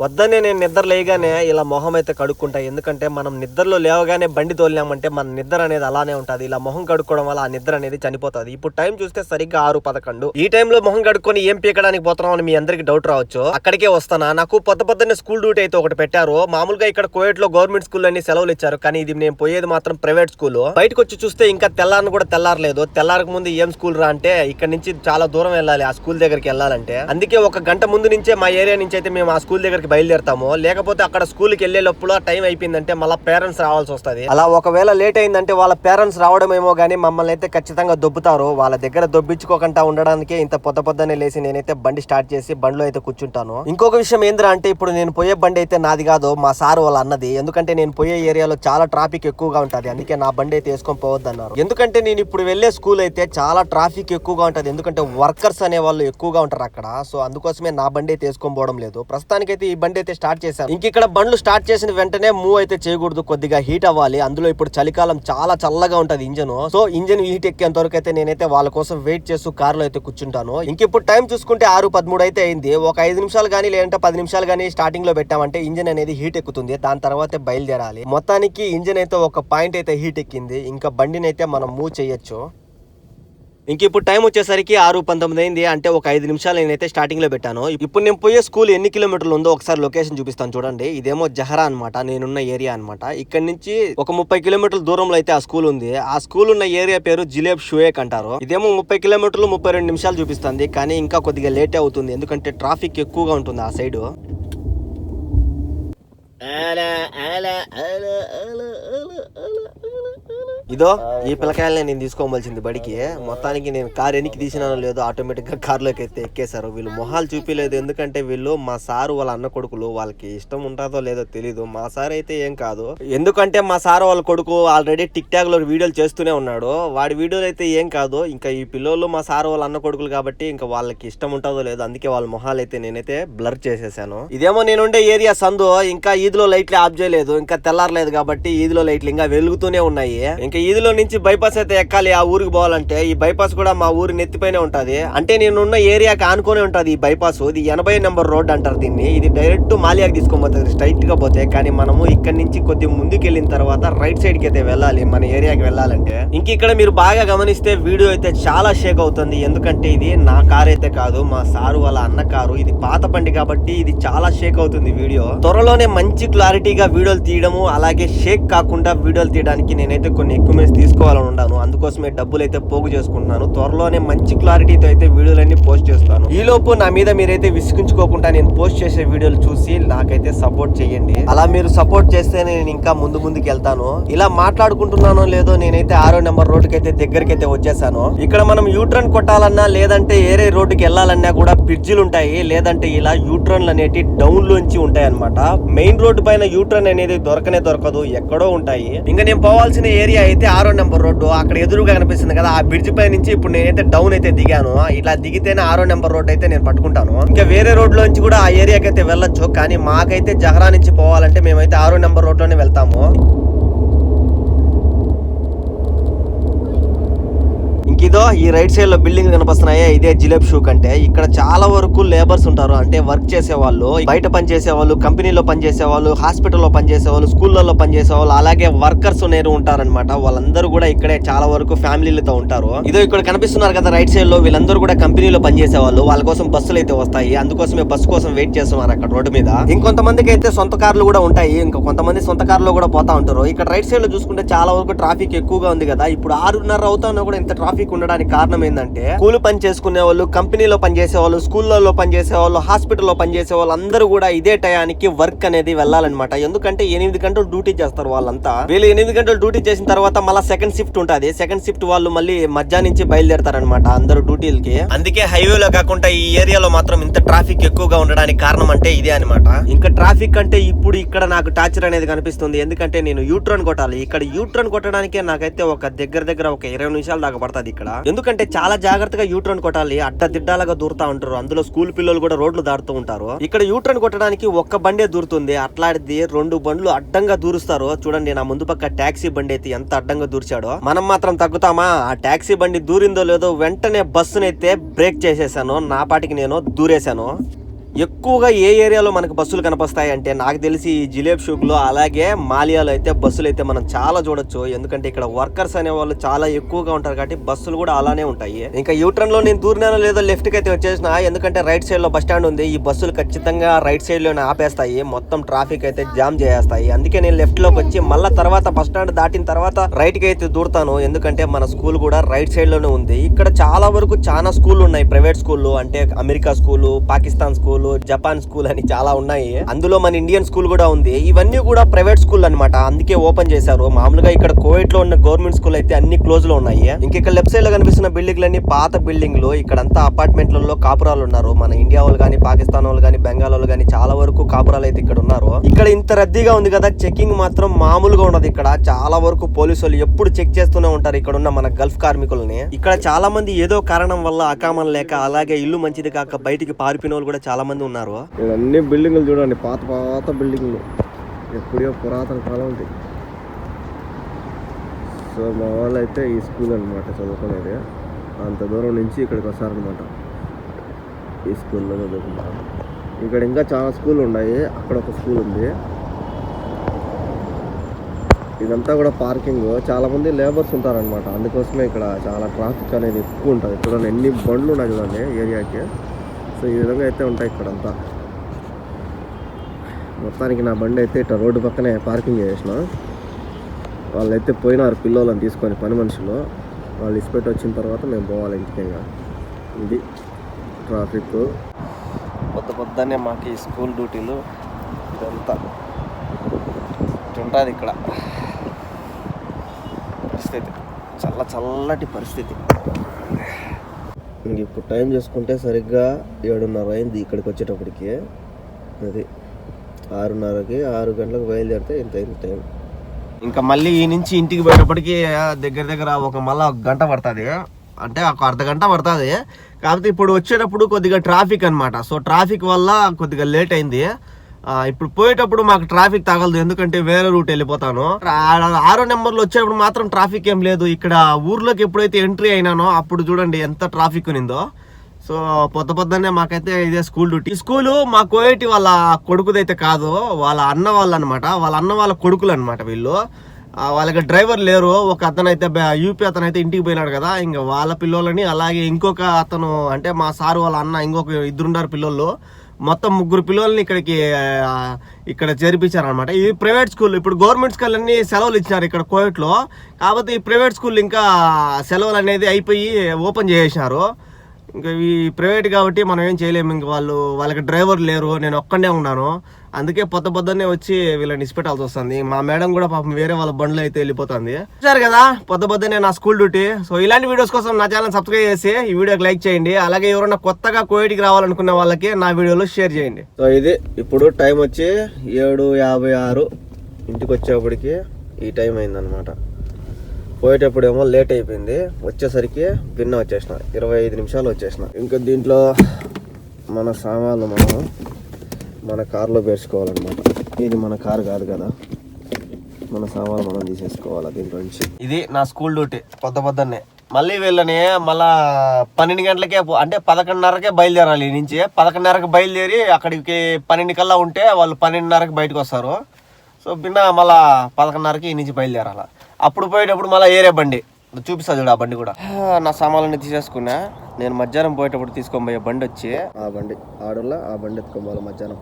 వద్దనే నేను నిద్ర లేయగానే ఇలా మొహం అయితే కడుక్కుంటా. ఎందుకంటే మనం నిద్రలో లేవగానే బండి తోలినామంటే మన నిద్ర అనేది అలానే ఉంటుంది. ఇలా మొహం కడుక్కోవడం వల్ల ఆ నిద్ర అనేది చనిపోతుంది. ఇప్పుడు టైం చూస్తే సరిగ్గా ఆరు పదకొండు. ఈ టైంలో మొహం కడుక్కొని ఏం పీకడానికి పోతున్నాం అని మీ అందరికి డౌట్ రావచ్చు అక్కడికే వస్తానా. నాకు పొద్దు పొద్దున్నే స్కూల్ డ్యూటీ అయితే ఒకటి పెట్టారు. మామూలుగా ఇక్కడ కోయట్లో గవర్నమెంట్ స్కూల్ అన్ని సెలవులు ఇచ్చారు. కానీ ఇది నేను పోయేది మాత్రం ప్రైవేట్ స్కూల్. బయటకు వచ్చి చూస్తే ఇంకా తెల్లారని కూడా తెల్లారలేదు. తెల్లారక ముందు ఏం స్కూల్ రా అంటే ఇక్కడ నుంచి చాలా దూరం వెళ్ళాలి. ఆ స్కూల్ దగ్గరికి వెళ్ళాలంటే. అందుకే ఒక గంట ముందు నుంచే మా ఏరియా నుంచి అయితే మేము ఆ స్కూల్ దగ్గరికి బయలుదేరుతాము లేకపోతే అక్కడ స్కూల్కి వెళ్ళే లోపల టైం అయిపోయిందంటే మళ్ళీ పేరెంట్స్ రావాల్సి వస్తుంది. అలా ఒకవేళ లేట్ అయిందంటే వాళ్ళ పేరెంట్స్ రావడం ఏమో కానీ మమ్మల్ని అయితే ఖచ్చితంగా దొబ్బుతారు. వాళ్ళ దగ్గర దొబ్బించుకోకుండా ఉండడానికి ఇంత పొద్దు పొద్దునే లేసి నేనైతే బండి స్టార్ట్ చేసి బండిలో అయితే కూర్చుంటాను. ఇంకొక విషయం ఏంద్రా అంటే ఇప్పుడు నేను పోయే బండి అయితే నాది కాదు మా సార్ వాళ్ళ అన్నది. ఎందుకంటే నేను పోయే ఏరియాలో చాలా ట్రాఫిక్ ఎక్కువగా ఉంటుంది. అందుకే నా బండి అయితే వేసుకొని పోవద్దన్నారు. ఎందుకంటే నేను ఇప్పుడు వెళ్ళే స్కూల్ అయితే చాలా ట్రాఫిక్ ఎక్కువగా ఉంటుంది. ఎందుకంటే వర్కర్స్ అనే వాళ్ళు ఎక్కువగా ఉంటారు అక్కడ. సో అందుకోసమే నా బండి అయితే వేసుకొని పోవడం లేదు. ప్రస్తుతానికైతే ఈ బండి అయితే స్టార్ట్ చేశాను ఇంక ఇక్కడ బండ్లు స్టార్ట్ చేసిన వెంటనే మూవ్ అయితే చేయకూడదు కొద్దిగా హీట్ అవ్వాలి. అందులో ఇప్పుడు చలికాలం చాలా చల్లగా ఉంటది ఇంజన్. సో ఇంజన్ హీట్ ఎక్కేంత వరకు అయితే నేనైతే వాళ్ళ కోసం వెయిట్ చేస్తూ కార్లో అయితే కూర్చుంటాను. ఇంక ఇప్పుడు టైం చూసుకుంటే ఆరు పదమూడు అయితే అయింది. ఒక ఐదు నిమిషాలు కానీ లేదంటే పది నిమిషాలు కానీ స్టార్టింగ్లో పెట్టామంటే ఇంజన్ అనేది హీట్ ఎక్కుతుంది. దాని తర్వాత బయలుదేరాలి. మొత్తానికి ఇంజన్ అయితే ఒక పాయింట్ అయితే హీట్ ఎక్కింది. ఇంకా బండిని అయితే మనం మూవ్ చేయొచ్చు. ఇంక ఇప్పుడు టైం వచ్చేసరికి ఆరు పంతొమ్మిది అయింది. అంటే ఒక ఐదు నిమిషాలు నేనైతే స్టార్టింగ్లో పెట్టాను. ఇప్పుడు నేను పోయే స్కూల్ ఎన్ని కిలోమీటర్లు ఉందో ఒకసారి లొకేషన్ చూపిస్తాను చూడండి. ఇదేమో జహరా అనమాట నేనున్న ఏరియా అనమాట ఇక్కడ నుంచి ఒక ముప్పై కిలోమీటర్ల దూరంలో అయితే ఆ స్కూల్ ఉంది. ఆ స్కూల్ ఉన్న ఏరియా పేరు జిలేబ్ షుయేక్ అంటారు. ఇదేమో ముప్పై కిలోమీటర్లు ముప్పై రెండు నిమిషాలు చూపిస్తుంది. కానీ ఇంకా కొద్దిగా లేట్ అవుతుంది. ఎందుకంటే ట్రాఫిక్ ఎక్కువగా ఉంటుంది ఆ సైడ్ ఇదో ఈ పిల్లకాయలని నేను తీసుకోవాల్సింది బడికి. మొత్తానికి నేను కార్ ఎనికి తీసినానో లేదో ఆటోమేటిక్గా కార్లోకి అయితే ఎక్కేశారు. వీళ్ళు మొహాలు చూపించలేదు ఎందుకంటే వీళ్ళు మా సారు వాళ్ళ అన్న కొడుకులు. వాళ్ళకి ఇష్టం ఉంటుందో లేదో తెలీదు. మా సార్ అయితే ఏం కాదు. ఎందుకంటే మా సార్ వాళ్ళ కొడుకు ఆల్రెడీ టిక్ టాక్లో వీడియోలు చేస్తూనే ఉన్నాడు. వాడి వీడియోలు అయితే ఏం కాదు. ఇంకా ఈ పిల్లలు మా సార్ వాళ్ళ అన్న కొడుకులు కాబట్టి ఇంకా వాళ్ళకి ఇష్టం ఉంటుందో లేదో అందుకే వాళ్ళ మొహాలు అయితే నేనైతే బ్లర్ చేసేసాను. ఇదేమో నేను ఉండే ఏరియా సందు. ఇంకా ఈదిలో లైట్లు ఆఫ్ చేయలేదు. ఇంకా తెల్లారలేదు కాబట్టి ఈదిలో లైట్లు ఇంకా వెలుగుతూనే ఉన్నాయి. ఇంకా ఇదిలో నుంచి బైపాస్ అయితే ఎక్కాలి ఆ ఊరికి పోవాలంటే. ఈ బైపాస్ కూడా మా ఊరి నెత్తిపైనే ఉంటుంది. అంటే నేనున్న ఏరియాకి ఆనుకొని ఉంటుంది ఈ బైపాస్. ఇది ఎనభై నెంబర్ రోడ్ అంటారు దీన్ని. ఇది డైరెక్ట్ మాలియాకి తీసుకోబోతుంది స్ట్రైట్గా పోతే. కానీ మనము ఇక్కడ నుంచి కొద్దిగా ముందుకు వెళ్ళిన తర్వాత రైట్ సైడ్కి అయితే వెళ్ళాలి మన ఏరియాకి వెళ్ళాలంటే. ఇంక ఇక్కడ మీరు బాగా గమనిస్తే వీడియో అయితే చాలా షేక్ అవుతుంది. ఎందుకంటే ఇది నా కార్ అయితే కాదు మా సారు వాళ్ళ అన్న కారు. ఇది పాత బండి కాబట్టి ఇది చాలా షేక్ అవుతుంది వీడియో. త్వరలోనే మంచి క్లారిటీగా వీడియోలు తీయడము అలాగే షేక్ కాకుండా వీడియోలు తీయడానికి నేనైతే కొన్ని డాక్యుమెంట్స్ తీసుకోవాలని ఉన్నాను. అందుకోసమే డబ్బులు అయితే పోగు చేసుకుంటున్నాను. త్వరలోనే మంచి క్లారిటీతో అయితే వీడియోలన్నీ పోస్ట్ చేస్తాను. ఈ లోపు నా మీద మీరైతే విసిగించుకోకుండా నేను పోస్ట్ చేసే వీడియోలు చూసి నాకైతే సపోర్ట్ చేయండి. అలా మీరు సపోర్ట్ చేస్తే నేను ఇంకా ముందు ముందుకు వెళ్తాను. ఇలా మాట్లాడుకుంటున్నానో లేదో నేనైతే ఆరో నెంబర్ రోడ్డుకి అయితే దగ్గరికి అయితే వచ్చేసాను. ఇక్కడ మనం యూట్రన్ కొట్టాలన్నా లేదంటే ఏరే రోడ్డుకి వెళ్ళాలన్నా కూడా బ్రిడ్జిలు ఉంటాయి. లేదంటే ఇలా యూట్రన్లు అనేటి డౌన్ లోంచి ఉంటాయి అనమాట మెయిన్ రోడ్డు పైన యూట్రన్ అనేది దొరకనే దొరకదు. ఎక్కడో ఉంటాయి. ఇంకా నేను పోవాల్సిన ఏరియా అయితే ఆరో నెంబర్ రోడ్డు అక్కడ ఎదురుగా కనిపిస్తుంది కదా ఆ బ్రిడ్జ్ పై నుంచి ఇప్పుడు నేనైతే డౌన్ అయితే దిగాను. ఇలా దిగితేనే ఆరో నెంబర్ రోడ్ అయితే నేను పట్టుకుంటాను. ఇంకా వేరే రోడ్ లోంచి కూడా ఆ ఏరియాకి అయితే వెళ్ళొచ్చు కానీ మాకైతే జహరా నుంచి పోవాలంటే మేమైతే ఆరో నెంబర్ రోడ్లోనే మనకి ఇదో ఈ రైట్ సైడ్లో బిల్డింగ్ కనిపిస్తున్నాయి? ఇదే జిలేబ్ షూక్ అంటే. ఇక్కడ చాలా వరకు లేబర్స్ ఉంటారు. అంటే వర్క్ చేసే వాళ్ళు బయట పని చేసే వాళ్ళు కంపెనీలో పనిచేసే వాళ్ళు హాస్పిటల్లో పని చేసే వాళ్ళు స్కూళ్ళలో పనిచేసే వాళ్ళు అలాగే వర్కర్స్ నేరు ఉంటారన్నమాట. వాళ్ళందరూ కూడా ఇక్కడే చాలా వరకు ఫ్యామిలీలతో ఉంటారు. ఇదో ఇక్కడ కనిపిస్తున్నారు కదా రైట్ సైడ్లో వీళ్ళందరూ కూడా కంపెనీలో పనిచేసే వాళ్ళు వాళ్ళ కోసం బస్సులు అయితే వస్తాయి. అందుకోసమే బస్సు కోసం వెయిట్ చేస్తున్నారు అక్కడ రోడ్డు మీద. ఇంకొంతమందికి అయితే సొంత కార్లు కూడా ఉంటాయి. ఇంకా కొంతమంది సొంత కార్లో కూడా పోతా ఉంటారు. ఇక్కడ రైట్ సైడ్లో చూసుకుంటే చాలా వరకు ట్రాఫిక్ ఎక్కువగా ఉంది కదా. ఇప్పుడు ఆరున్నర అవుతున్నా కూడా ఇంత ట్రాఫిక్ ఉండడానికి కారణం ఏంటంటే కూలి పని చేసుకునే వాళ్ళు కంపెనీలో పనిచేసే వాళ్ళు స్కూళ్ళలో పనిచేసే వాళ్ళు హాస్పిటల్లో పనిచేసే వాళ్ళు అందరూ కూడా ఇదే టయానికి వర్క్ అనేది వెళ్ళాలన్నమాట. ఎందుకంటే ఎనిమిది గంటలు డ్యూటీ చేస్తారు వాళ్ళంతా. వీళ్ళు ఎనిమిది గంటలు డ్యూటీ చేసిన తర్వాత మళ్ళీ సెకండ్ షిఫ్ట్ ఉంటుంది. సెకండ్ షిఫ్ట్ వాళ్ళు మళ్ళీ మధ్యాహ్నం నుంచి బయలుదేరతారనమాట అందరూ డ్యూటీలకి. అందుకే హైవేలో కాకుండా ఈ ఏరియాలో మాత్రం ఇంత ట్రాఫిక్ ఎక్కువగా ఉండడానికి కారణం అంటే ఇదే అనమాట ఇంకా ట్రాఫిక్ అంటే ఇప్పుడు ఇక్కడ నాకు టార్చర్ అనేది కనిపిస్తుంది. ఎందుకంటే నేను యూట్రన్ కొట్టాలి. ఇక్కడ యూట్రన్ కొట్టడానికే నాకైతే ఒక దగ్గర దగ్గర ఒక ఇరవై నిమిషాలు దాకా పడుతుంది. ఇక్కడ ఎందుకంటే చాలా జాగ్రత్తగా యూట్రన్ కొట్టాలి అడ్డదిడ్డాలుగా దూరుతా ఉంటారు. అందులో స్కూల్ పిల్లలు కూడా రోడ్లు దాటుతూ ఉంటారు. ఇక్కడ యూట్రన్ కొట్టడానికి ఒక్క బండే దూరుతుంది. అట్లాంటిది రెండు బండ్లు అడ్డంగా దూరుస్తారు. చూడండి నా ముందు పక్క టాక్సీ బండి అయితే ఎంత అడ్డంగా దూర్చాడో. మనం మాత్రం తగ్గుతామా? ఆ టాక్సీ బండి దూరిందో లేదో వెంటనే బస్సునైతే బ్రేక్ చేసేసాను. నా పాటికి నేను దూరేశాను. ఎక్కువగా ఏ ఏరియాలో మనకు బస్సులు కనిపిస్తాయి అంటే నాకు తెలిసి ఈ జిలేబ్ షూక్లో అలాగే మాలియాలో అయితే బస్సులు అయితే మనం చాలా చూడొచ్చు. ఎందుకంటే ఇక్కడ వర్కర్స్ అనే వాళ్ళు చాలా ఎక్కువగా ఉంటారు కాబట్టి బస్సులు కూడా అలానే ఉంటాయి. ఇంకా యూట్రన్లో నేను దూరినానో లేదో లెఫ్ట్కి అయితే వచ్చేసిన ఎందుకంటే రైట్ సైడ్లో బస్ స్టాండ్ ఉంది. ఈ బస్సులు ఖచ్చితంగా రైట్ సైడ్లోనే ఆపేస్తాయి. మొత్తం ట్రాఫిక్ అయితే జామ్ చేసేస్తాయి. అందుకే నేను లెఫ్ట్లోకి వచ్చి మళ్ళా తర్వాత బస్ స్టాండ్ దాటిన తర్వాత రైట్కి అయితే దూరుతాను. ఎందుకంటే మన స్కూల్ కూడా రైట్ సైడ్లోనే ఉంది. ఇక్కడ చాలా వరకు చాలా స్కూల్ ఉన్నాయి. ప్రైవేట్ స్కూల్ అంటే America school Pakistan school Japan school అని చాలా ఉన్నాయి. అందులో మన ఇండియన్ స్కూల్ కూడా ఉంది. ఇవన్నీ కూడా ప్రైవేట్ స్కూల్ అన్నమాట. అందుకే ఓపెన్ చేశారు. మామూలుగా ఇక్కడ కోవిడ్లో ఉన్న గవర్నమెంట్ స్కూల్ అయితే అన్ని క్లోజ్లో ఉన్నాయి. ఇంక ఇక్కడ లెఫ్ట్ సైడ్లో కనిపిస్తున్న బిల్డింగ్ లని పాత బిల్డింగ్లు. ఇక్కడంతా అపార్ట్మెంట్లలో కాపురాలు ఉన్నారు. మన ఇండియా వాళ్ళు కానీ పాకిస్తాన్ వాళ్ళు కానీ బెంగాల్ వాళ్ళు కానీ చాలా వరకు కాపురాలు అయితే ఇక్కడ ఉన్నారు. ఇక్కడ ఇంత రద్దీగా ఉంది కదా చెకింగ్ మాత్రం మామూలుగా ఉండదు ఇక్కడ. చాలా వరకు పోలీసు వాళ్ళు ఎప్పుడు చెక్ చేస్తూనే ఉంటారు ఇక్కడ ఉన్న మన గల్ఫ్ కార్మికులని. ఇక్కడ చాలా మంది ఏదో కారణం వల్ల అకామం లేక అలాగే ఇల్లు మంచిది కాక బయటికి పారిపోయిన వాళ్ళు కూడా చాలా మంది ఉన్నారు? అన్ని బిల్డింగ్లు చూడండి పాత పాత బిల్డింగ్లు. ఎప్పుడో పురాతన కాలం ఉంది సో మా వాళ్ళు అయితే ఈ స్కూల్ అనమాట చదువుకునేది. అంత దూరం నుంచి ఇక్కడికి వస్తారనమాట ఈ స్కూల్లో చదువుకుంటారు. ఇక్కడ ఇంకా చాలా స్కూల్ ఉన్నాయి. అక్కడ ఒక స్కూల్ ఉంది. ఇదంతా కూడా పార్కింగ్. చాలా మంది లేబర్స్ ఉంటారనమాట అందుకోసమే ఇక్కడ చాలా ట్రాఫిక్ అనేది ఎక్కువ ఉంటుంది. చూడండి ఎన్ని బండ్లు ఉన్నాయి చూడండి ఏరియాకి. సో ఈ విధంగా అయితే ఉంటాయి ఇక్కడంతా. మొత్తానికి నా బండి అయితే ఇట్లా రోడ్డు పక్కనే పార్కింగ్ చేసిన. వాళ్ళైతే పోయినారు పిల్లోళ్ళని తీసుకొని పని మనుషులు. వాళ్ళు ఇసిపెట్టి వచ్చిన తర్వాత మేము పోవాలి ఇంటికి ఇది ట్రాఫిక్. కొత్త పొద్దున్నే మాకు ఈ స్కూల్ డ్యూటీలు ఇదంతా ఉంటుంది ఇక్కడ. పరిస్థితి. చల్ల చల్లటి పరిస్థితి. ఇంక ఇప్పుడు టైం చేసుకుంటే సరిగ్గా ఏడున్నర అయింది ఇక్కడికి వచ్చేటప్పటికి అది ఆరున్నరకి ఆరు గంటలకు బయలుదేరితే ఇంత అయింది టైం. ఇంకా మళ్ళీ ఈ నుంచి ఇంటికి పోయేటప్పటికి దగ్గర దగ్గర ఒక మళ్ళీ ఒక గంట పడుతుంది. అంటే ఒక అర్ధ గంట పడుతుంది. కాకపోతే ఇప్పుడు వచ్చేటప్పుడు కొద్దిగా ట్రాఫిక్ అన్నమాట. సో ట్రాఫిక్ వల్ల కొద్దిగా లేట్ అయింది. ఇప్పుడు పోయేటప్పుడు మాకు ట్రాఫిక్ తగలదు ఎందుకంటే వేరే రూట్ వెళ్ళిపోతాను. ఆరో నెంబర్లో వచ్చేటప్పుడు మాత్రం ట్రాఫిక్ ఏం లేదు. ఇక్కడ ఊర్లోకి ఎప్పుడైతే ఎంట్రీ అయినానో అప్పుడు చూడండి ఎంత ట్రాఫిక్ ఉన్నిందో. సో పొద్దు పొద్దున్నే మాకైతే ఇదే స్కూల్ డ్యూటీ. స్కూలు మా కోయటి వాళ్ళ కొడుకుదైతే కాదు వాళ్ళ అన్న వాళ్ళు అనమాట వాళ్ళ అన్న వాళ్ళ కొడుకులు అనమాట వీళ్ళు వాళ్ళకి డ్రైవర్ లేరు. ఒక అతను అయితే యూపీ అతను అయితే ఇంటికి పోయినాడు కదా. ఇంకా వాళ్ళ పిల్లోళ్ళని అలాగే ఇంకొక అతను అంటే మా సారు వాళ్ళ అన్న ఇంకొక ఇద్దరున్నారు పిల్లలు మొత్తం ముగ్గురు పిల్లల్ని ఇక్కడికి ఇక్కడ చేర్పించారనమాట ఈ ఇది ప్రైవేట్ స్కూల్ ఇప్పుడు గవర్నమెంట్ స్కూల్ అన్ని సెలవులు ఇచ్చినారు ఇక్కడ కోవిడ్లో కాకపోతే ఈ ప్రైవేట్ స్కూల్ ఇంకా సెలవులు అనేది అయిపోయి ఓపెన్ చేసేసినారు. ఇంకా ఈ ప్రైవేట్ కాబట్టి మనం ఏం చేయలేము. ఇంక వాళ్ళు వాళ్ళకి డ్రైవర్ లేరు. నేను ఒక్కడే ఉన్నాను. అందుకే పొద్ద పొద్దున్నే వచ్చి వీళ్ళని ఇసిపెట్టాల్సి వస్తుంది. మా మేడం కూడా పాపం వేరే వాళ్ళ బండ్లో అయితే వెళ్ళిపోతుంది. చూసారు కదా పొద్దు పొద్దున్నే నా స్కూల్ డ్యూటీ. సో ఇలాంటి వీడియోస్ కోసం నా ఛానల్ సబ్స్క్రైబ్ చేసి ఈ వీడియోకి లైక్ చేయండి. అలాగే ఎవరైనా కొత్తగా కోవిడ్కి రావాలనుకున్న వాళ్ళకి నా వీడియోలో షేర్ చేయండి. సో ఇది ఇప్పుడు టైం వచ్చి ఏడు యాభై ఆరు. ఇంటికి వచ్చేప్పటికి ఈ టైం అయిందనమాట పోయేటప్పుడేమో లేట్ అయిపోయింది. వచ్చేసరికి భిన్న వచ్చేసిన. ఇరవై ఐదు నిమిషాలు వచ్చేసిన. ఇంకా దీంట్లో మన సామాన్లు మనం మన కారులో పేర్చుకోవాలన్నమాట. ఇది మన కారు కాదు కదా. మన సామాన్లు మనం తీసేసుకోవాలి దీంట్లో నుంచి? ఇది నా స్కూల్ డ్యూటీ. పొద్ద పొద్దున్నే. మళ్ళీ వెళ్ళని మళ్ళా పన్నెండు గంటలకే పో- అంటే పదకొండున్నరకే బయలుదేరాలి. నుంచి పదకొండున్నరకు బయలుదేరి అక్కడికి పన్నెండు కల్లా ఉంటే వాళ్ళు పన్నెండున్నరకు బయటకు వస్తారు. సో బిన్న మళ్ళా పదకొండున్నరకి ఈ నుంచి బయలుదేరాల. అప్పుడు పోయేటప్పుడు మళ్ళీ ఏరే బండి. చూపిస్తా చూడు ఆ బండి కూడా. నా సామాన్లన్నీ తీసేసుకున్నా. నేను మధ్యాహ్నం పోయేటప్పుడు తీసుకొని పోయే బండి వచ్చి ఆ బండి ఆడోళ్ళ ఆ బండి ఎత్తుకోవాలి మధ్యాహ్నం.